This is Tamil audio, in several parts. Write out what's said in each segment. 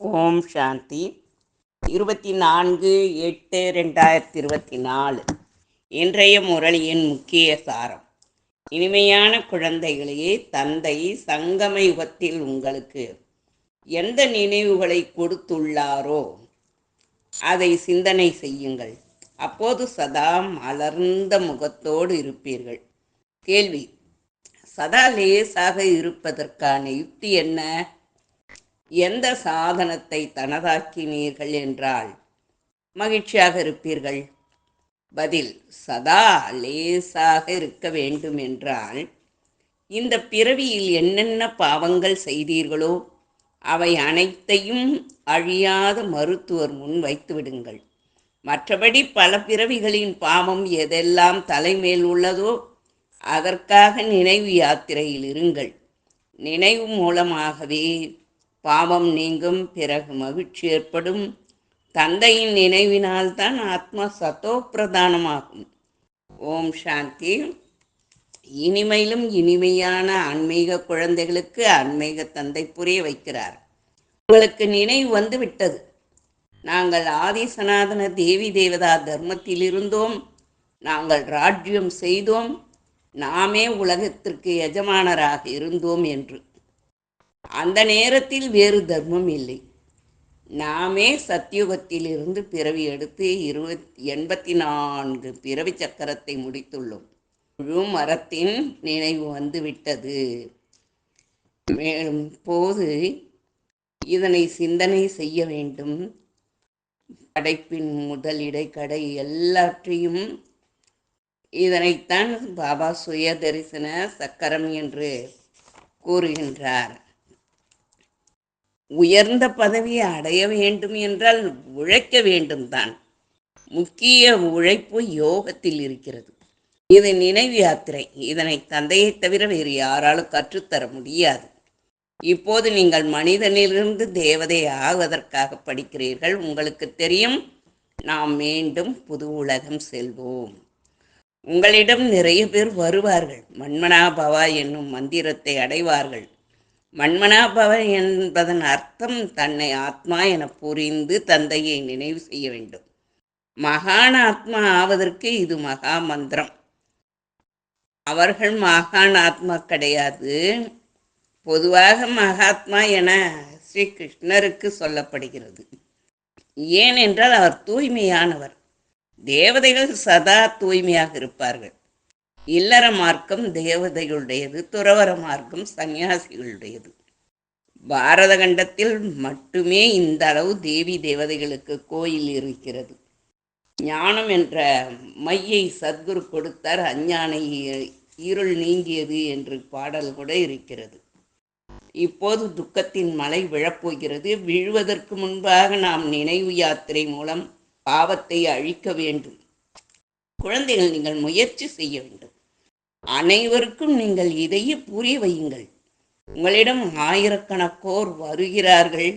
ஓம் சாந்தி. இருபத்தி நான்கு எட்டு ரெண்டாயிரத்தி இருபத்தி நாலு இன்றைய முரளியின் முக்கிய சாரம். இனிமையான குழந்தைகளே தந்தை சங்கம யுகத்தில் உங்களுக்கு எந்த நினைவுகளை கொடுத்துள்ளாரோ அதை சிந்தனை செய்யுங்கள். அப்போது சதா மலர்ந்த முகத்தோடு இருப்பீர்கள். கேள்வி சதா லேசாக இருப்பதற்கான யுக்தி என்ன? எந்த சாதனத்தை தனதாக்கினீர்கள் என்றால் மகிழ்ச்சியாக இருப்பீர்கள். பதில் சதா லேசாக இருக்க வேண்டும் என்றால் இந்த பிறவியில் என்னென்ன பாவங்கள் செய்தீர்களோ அவை அனைத்தையும் அழியாத மருத்துவர் முன் வைத்து விடுங்கள் மற்றபடி பல பிறவிகளின் பாவம் எதெல்லாம் தலைமேல் உள்ளதோ அதற்காக நினைவு யாத்திரையில் இருங்கள். நினைவு மூலமாகவே பாவம் நீங்கும் பிறகு மகிழ்ச்சி ஏற்படும். தந்தையின் நினைவினால் தான் ஆத்மா சத்தோ பிரதானமாகும் ஓம் சாந்தி. இனிமையிலும் இனிமையான ஆன்மீக குழந்தைகளுக்கு ஆன்மீக தந்தை புரிய வைக்கிறார். உங்களுக்கு நினைவு வந்து விட்டது நாங்கள் ஆதி சனாதன தேவி தேவதா தர்மத்தில் இருந்தோம். நாங்கள் ராஜ்யம் செய்தோம். நாமே உலகத்திற்கு எஜமானராக இருந்தோம் என்று. அந்த நேரத்தில் வேறு தர்மம் இல்லை. நாமே சத்தியுகத்தில் இருந்து பிறவி எடுத்து இருபத் எண்பத்தி நான்கு பிறவி சக்கரத்தை முடித்துள்ளோம். முழு மரத்தின் நினைவு வந்து விட்டது மேலும் போது இதனை சிந்தனை செய்ய வேண்டும். படைப்பின் முதல் இடைக்கடை எல்லாற்றையும் இதனைத்தான் பாபா சுய தரிசன சக்கரம் என்று கூறுகின்றார். உயர்ந்த பதவியை அடைய வேண்டும் என்றால் உழைக்க வேண்டும் தான் முக்கிய உழைப்பு யோகத்தில் இருக்கிறது. இது நினைவு யாத்திரை. இதனை தந்தையை தவிர வேறு யாராலும் கற்றுத்தர முடியாது. இப்போது நீங்கள் மனிதனிலிருந்து தேவதை ஆவதற்காக படிக்கிறீர்கள். உங்களுக்கு தெரியும் நாம் மீண்டும் புது உலகம் செல்வோம். உங்களிடம் நிறைய பேர் வருவார்கள். மன்மனாபவா என்னும் மந்திரத்தை அடைவார்கள். மண்மனாபவன் என்பதன் அர்த்தம் தன்னை ஆத்மா என புரிந்து தந்தையை நினைவு செய்ய வேண்டும். மகான் ஆத்மா ஆவதற்கு இது மகா மந்திரம் அவர்கள் மகான் ஆத்மா கிடையாது. பொதுவாக மகாத்மா என ஸ்ரீ கிருஷ்ணருக்கு சொல்லப்படுகிறது. ஏனென்றால் அவர் தூய்மையானவர். தேவதைகள் சதா தூய்மையாக இருப்பார்கள். இல்லற மார்க்கம் தேவதைகளுடையது துறவர மார்க்கம் சன்னியாசிகளுடையது பாரத கண்டத்தில் மட்டுமே இந்த அளவு தேவி தேவதைகளுக்கு கோயில் இருக்கிறது. ஞானம் என்ற மையை சத்குரு கொடுத்தார் அஞ்ஞானை இருள் நீங்கியது என்று பாடல் கூட இருக்கிறது. இப்போது துக்கத்தின் மலை விழப்போகிறது. விழுவதற்கு முன்பாக நாம் நினைவு யாத்திரை மூலம் பாவத்தை அழிக்க வேண்டும். குழந்தைகள் நீங்கள் முயற்சி செய்ய வேண்டும். அனைவருக்கும் நீங்கள் இதையே புரிய வையுங்கள். உங்களிடம் ஆயிரக்கணக்கோர் வருகிறார்கள்.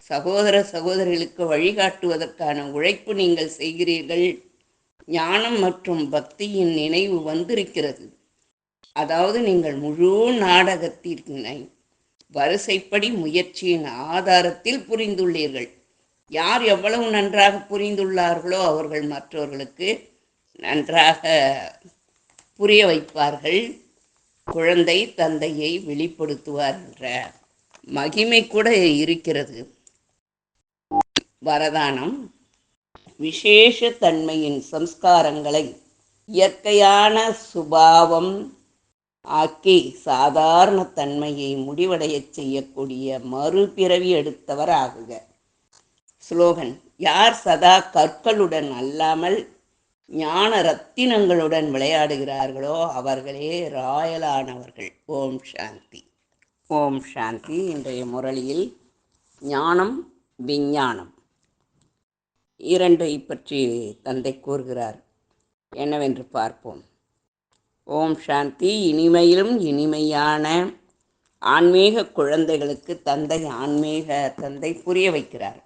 சகோதர சகோதரிகளுக்கு வழிகாட்டுவதற்கான உழைப்பு நீங்கள் செய்கிறீர்கள். ஞானம் மற்றும் பக்தியின் நினைவு வந்திருக்கிறது. அதாவது நீங்கள் முழு நாடகத்தினை வரிசைப்படி முயற்சியின் ஆதாரத்தில் புரிந்துள்ளீர்கள். யார் எவ்வளவு நன்றாக புரிந்துள்ளார்களோ அவர்கள் மற்றவர்களுக்கு நன்றாக புரிய வைப்பார்கள். குழந்தை தந்தையை வெளிப்படுத்துவார் என்ற மகிமை கூட இருக்கிறது. வரதானம். விசேஷ தன்மையின் சம்ஸ்காரங்களை இயற்கையான சுபாவம் ஆக்கி சாதாரண தன்மையை முடிவடையச் செய்யக்கூடிய மறுபிறவி எடுத்தவர் ஆகுக ஸ்லோகன் யார் சதா கற்களுடன் அல்லாமல் ஞான ரத்தினங்களுடன் விளையாடுகிறார்களோ அவர்களே ராயலானவர்கள். ஓம் சாந்தி. ஓம் சாந்தி. இன்றைய முரளியில் ஞானம் விஞ்ஞானம். இரண்டை பற்றி தந்தை கூறுகிறார். என்னவென்று பார்ப்போம். ஓம் சாந்தி. இனிமையிலும் இனிமையான ஆன்மீக குழந்தைகளுக்கு தந்தை ஆன்மீக தந்தை புரிய வைக்கிறார்.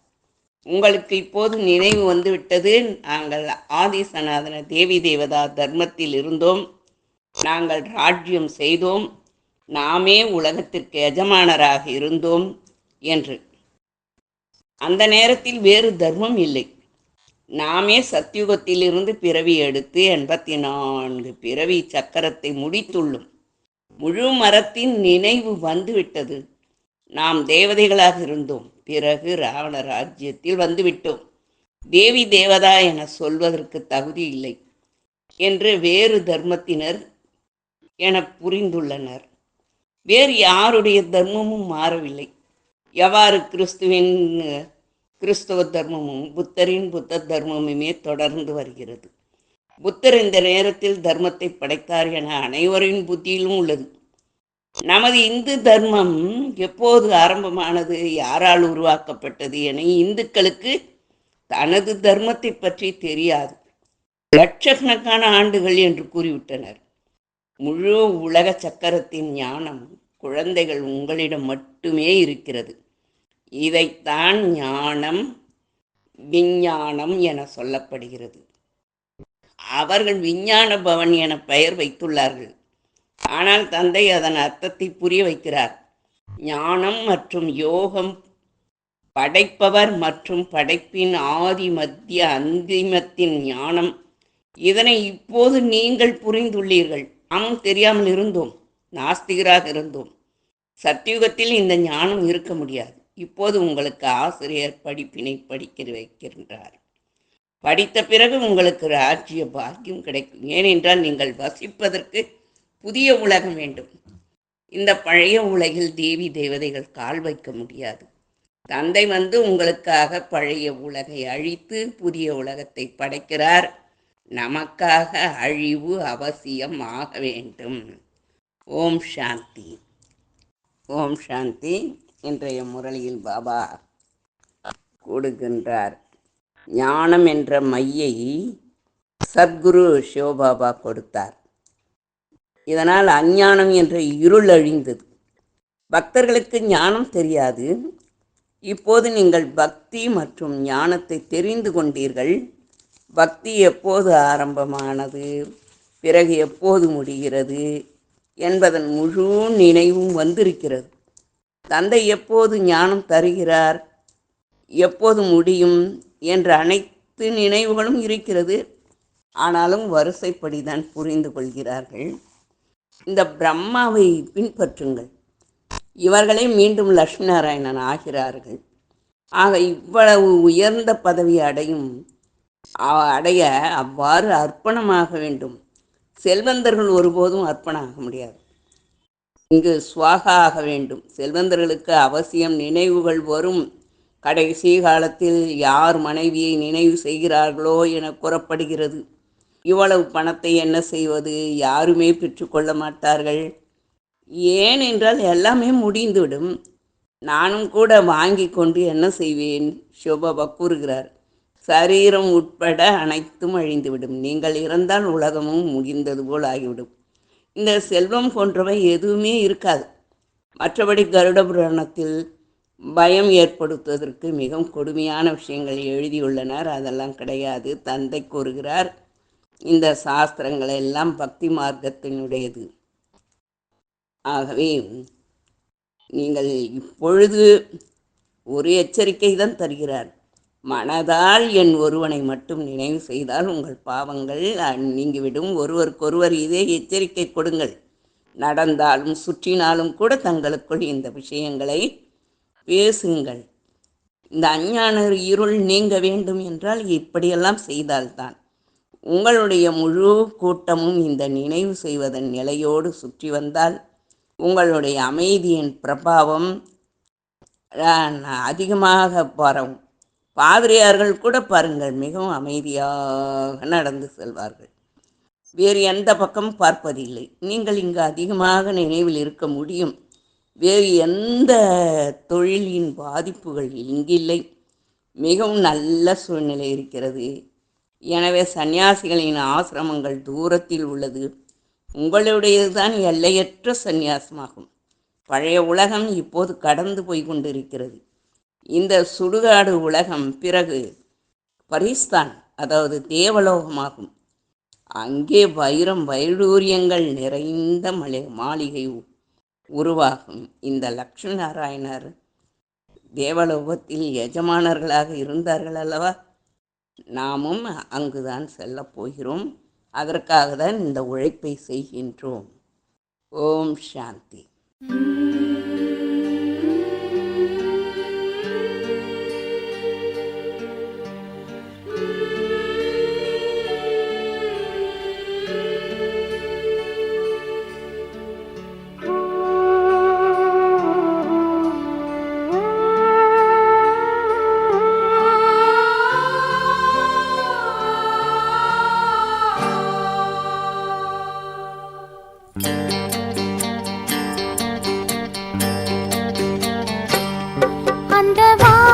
உங்களுக்கு இப்போது நினைவு வந்துவிட்டது. நாங்கள் ஆதி சனாதன தேவி தேவதா தர்மத்தில் இருந்தோம். நாங்கள் ராஜ்யம் செய்தோம். நாமே உலகத்திற்கு எஜமானராக இருந்தோம் என்று. அந்த நேரத்தில் வேறு தர்மம் இல்லை. நாமே சத்தியுகத்திலிருந்து பிறவி எடுத்து எண்பத்தி நான்கு பிறவி சக்கரத்தை முடித்துள்ளோம். முழு மரத்தின் நினைவு வந்துவிட்டது. நாம் தேவதைகளாக இருந்தோம். பிறகு ராவண ராஜ்யத்தில் வந்துவிட்டோம். தேவி தேவதா என சொல்வதற்கு தகுதி இல்லை என்று வேறு தர்மத்தினர் என புரிந்துள்ளனர். வேறு யாருடைய தர்மமும் மாறவில்லை. எவ்வாறு கிறிஸ்துவின் கிறிஸ்தவ தர்மமும் புத்தரின் புத்த தர்மமுமே தொடர்ந்து வருகிறது. புத்தர் இந்த நேரத்தில் தர்மத்தை படைத்தார் என அனைவரின் புத்தியிலும் உள்ளது. நமது இந்து தர்மம் எப்போது ஆரம்பமானது? யாரால் உருவாக்கப்பட்டது என இந்துக்களுக்கு தனது தர்மத்தை பற்றி தெரியாது. லட்சக்கணக்கான ஆண்டுகள் என்று கூறிவிட்டனர். முழு உலக சக்கரத்தின் ஞானம் குழந்தைகள் உங்களிடம் மட்டுமே இருக்கிறது. இதைத்தான் ஞானம் விஞ்ஞானம் என சொல்லப்படுகிறது. அவர்கள் விஞ்ஞான பவன் என பெயர் வைத்துள்ளார்கள். ஆனால் தந்தை அதன் அர்த்தத்தை புரிய வைக்கிறார். ஞானம் மற்றும் யோகம் படைப்பவர் மற்றும் படைப்பின் ஆதி மத்திய அந்திமத்தின் ஞானம். இதனை இப்போது நீங்கள் புரிந்துள்ளீர்கள். நாம் தெரியாமல் இருந்தோம். நாஸ்திகராக இருந்தோம். சத்தியுகத்தில் இந்த ஞானம் இருக்க முடியாது. இப்போது உங்களுக்கு ஆசிரியர் படிப்பினை படிக்க வைக்கின்றார். படித்த பிறகு உங்களுக்கு ராஜ்ய பாக்கியம் கிடைக்கும். ஏனென்றால் நீங்கள் வசிப்பதற்கு புதிய உலகம் வேண்டும். இந்த பழைய உலகில் தேவி தேவதைகள் கால் வைக்க முடியாது. தந்தை வந்து உங்களுக்காக பழைய உலகை அழித்து புதிய உலகத்தை படைக்கிறார். நமக்காக அழிவு அவசியம் ஆக வேண்டும். ஓம் சாந்தி. ஓம் சாந்தி. இன்றைய முரளியில் பாபா கொடுக்கின்றார் ஞானம் என்ற மையை சத்குரு சிவபாபா கொடுத்தார். இதனால் அஞ்ஞானம் என்ற இருள் அழிந்தது. பக்தர்களுக்கு ஞானம் தெரியாது. இப்போது நீங்கள் பக்தி மற்றும் ஞானத்தை தெரிந்து கொண்டீர்கள். பக்தி எப்போது ஆரம்பமானது? பிறகு எப்போது முடிகிறது? என்பதன் முழு நினைவும் வந்திருக்கிறது. தந்தை எப்போது ஞானம் தருகிறார்? எப்போது முடியும்? என்ற அனைத்து நினைவுகளும் இருக்கிறது. ஆனாலும் வரிசைப்படி தான் புரிந்து கொள்கிறார்கள். இந்த பிரம்மாவை பின்பற்றுங்கள். இவர்களே மீண்டும் லட்சுமி நாராயணன் ஆகிறார்கள். ஆக இவ்வளவு உயர்ந்த பதவி அடையும் அடைய அவ்வாறு அர்ப்பணமாக வேண்டும். செல்வந்தர்கள் ஒருபோதும் அர்ப்பணம் ஆக முடியாது. இங்கு சுவாகா ஆக வேண்டும். செல்வந்தர்களுக்கு அவசியம் நினைவுகள் வரும். கடைசி காலத்தில் யார் மனைவியை நினைவு செய்கிறார்களோ என கூறப்படுகிறது. இவ்வளவு பணத்தை என்ன செய்வது? யாருமே பெற்றுக்கொள்ள மாட்டார்கள். ஏனென்றால் எல்லாமே முடிந்துவிடும். நானும் கூட வாங்கி கொண்டு என்ன செய்வேன்? சிவபாபா கூறுகிறார். சரீரம் உட்பட அனைத்தும் அழிந்துவிடும். நீங்கள் இறந்தால் உலகமும் முடிந்தது போல் ஆகிவிடும். இந்த செல்வம் போன்றவை எதுவுமே இருக்காது. மற்றபடி கருட புராணத்தில் பயம் ஏற்படுத்துவதற்கு மிகவும் கொடுமையான விஷயங்கள் எழுதியுள்ளனர். அதெல்லாம் கிடையாது. தந்தை கூறுகிறார் இந்த சாஸ்திரங்கள் எல்லாம் பக்தி மார்க்கத்தினுடையது. ஆகவே நீங்கள் இப்பொழுது ஒரு எச்சரிக்கை தான் தருகிறார். மனதால் என் ஒருவனை மட்டும் நினைவு செய்தால் உங்கள் பாவங்கள் நீங்கிவிடும். ஒருவருக்கொருவர் இதே எச்சரிக்கை கொடுங்கள். நடந்தாலும் சுற்றினாலும் கூட தங்களுக்குள் இந்த விஷயங்களை பேசுங்கள். இந்த அஞ்ஞான இருள் நீங்க வேண்டும் என்றால் இப்படியெல்லாம் செய்தால்தான். உங்களுடைய முழு கூட்டமும் இந்த நினைவு செய்வதன் நிலையோடு சுற்றி வந்தால் உங்களுடைய அமைதியின் பிரபாவம் அதிகமாக பரவும். பாதிரியார்கள் கூட பாருங்கள் மிகவும் அமைதியாக நடந்து செல்வார்கள். வேறு எந்த பக்கம் பார்ப்பதில்லை. நீங்கள் இங்கு அதிகமாக நினைவில் இருக்க முடியும். வேறு எந்த தொழிலின் பாதிப்புகள் இங்கில்லை. மிகவும் நல்ல சூழ்நிலை இருக்கிறது. எனவே சந்நியாசிகளின் ஆசிரமங்கள் தூரத்தில் உள்ளது. உங்களுடையதுதான் எல்லையற்ற சந்நியாசமாகும். பழைய உலகம் இப்போது கடந்து போய் கொண்டிருக்கிறது. இந்த சுடுகாடு உலகம் பிறகு பரிஸ்தான் அதாவது தேவலோகமாகும். அங்கே வைரம் வைடூரியங்கள் நிறைந்த மலை மாளிகை உருவாகும். இந்த லக்ஷ்மி நாராயணர் தேவலோகத்தில் எஜமானர்களாக இருந்தார்கள் அல்லவா? நாமும் அங்குதான் செல்லப் போகிறோம். அதற்காக தான் இந்த உழைப்பை செய்கின்றோம். ஓம் சாந்தி. வாழ்வா